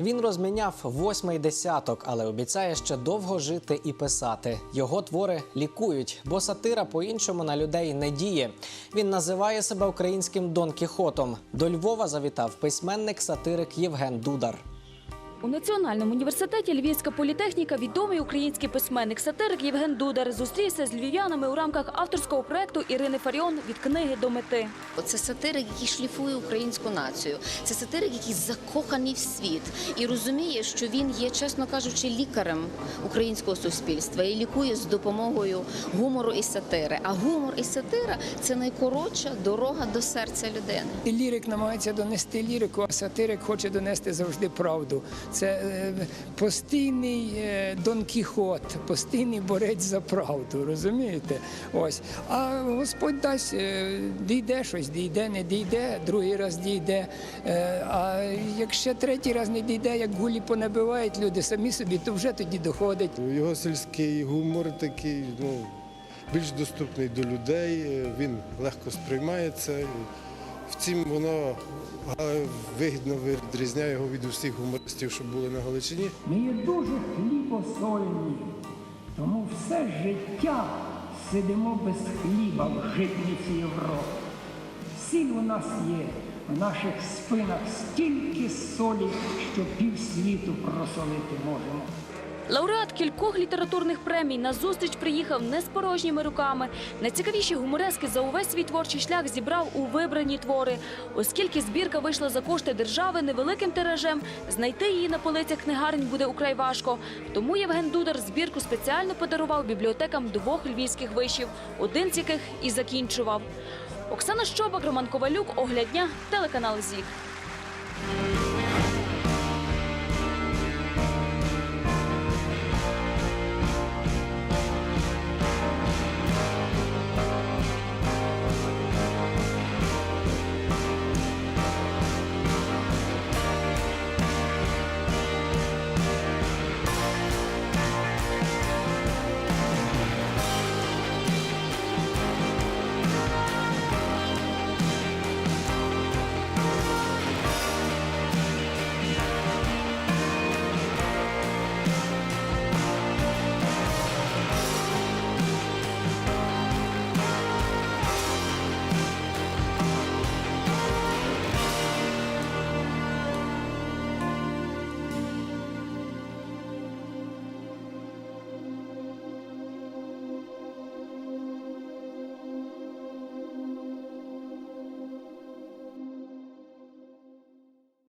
Він розміняв восьмий десяток, але обіцяє ще довго жити і писати. Його твори лікують, бо сатира по-іншому на людей не діє. Він називає себе українським Дон Кіхотом. До Львова завітав письменник-сатирик Євген Дудар. У Національному університеті Львівська політехніка відомий український письменник-сатирик Євген Дудар зустрівся з львів'янами у рамках авторського проекту Ірини Фаріон від книги до мети. Це сатирик, який шліфує українську націю. Це сатирик, який закоханий в світ і розуміє, що він є, чесно кажучи, лікарем українського суспільства і лікує з допомогою гумору і сатири. А гумор і сатира це найкоротша дорога до серця людини. Лірик намагається донести лірику, а сатирик хоче донести завжди правду. Це е, постійний е, Дон Кіхот, постійний борець за правду, розумієте? Ось. А Господь дасть, е, дійде щось, дійде, не дійде, другий раз дійде. А якщо третій раз не дійде, як гулі понабивають люди самі собі, то вже тоді доходить. Його сільський гумор такий, ну, більш доступний до людей, він легко сприймається. В цім воно вигідно відрізняє його від усіх гумористів, що були на Галичині. Ми є дуже хлібосольні, тому все життя сидимо без хліба в житниці Європи. Сіль у нас є, в наших спинах стільки солі, що півсвіту просолити можемо. Лауреат кількох літературних премій на зустріч приїхав не з порожніми руками. Найцікавіші гуморески за увесь свій творчий шлях зібрав у вибрані твори. Оскільки збірка вийшла за кошти держави невеликим тиражем, знайти її на полицях книгарень буде украй важко. Тому Євген Дудар збірку спеціально подарував бібліотекам двох львівських вишів, один з яких і закінчував. Оксана Щобак, Роман Ковалюк, Оглядня, телеканал ЗІК.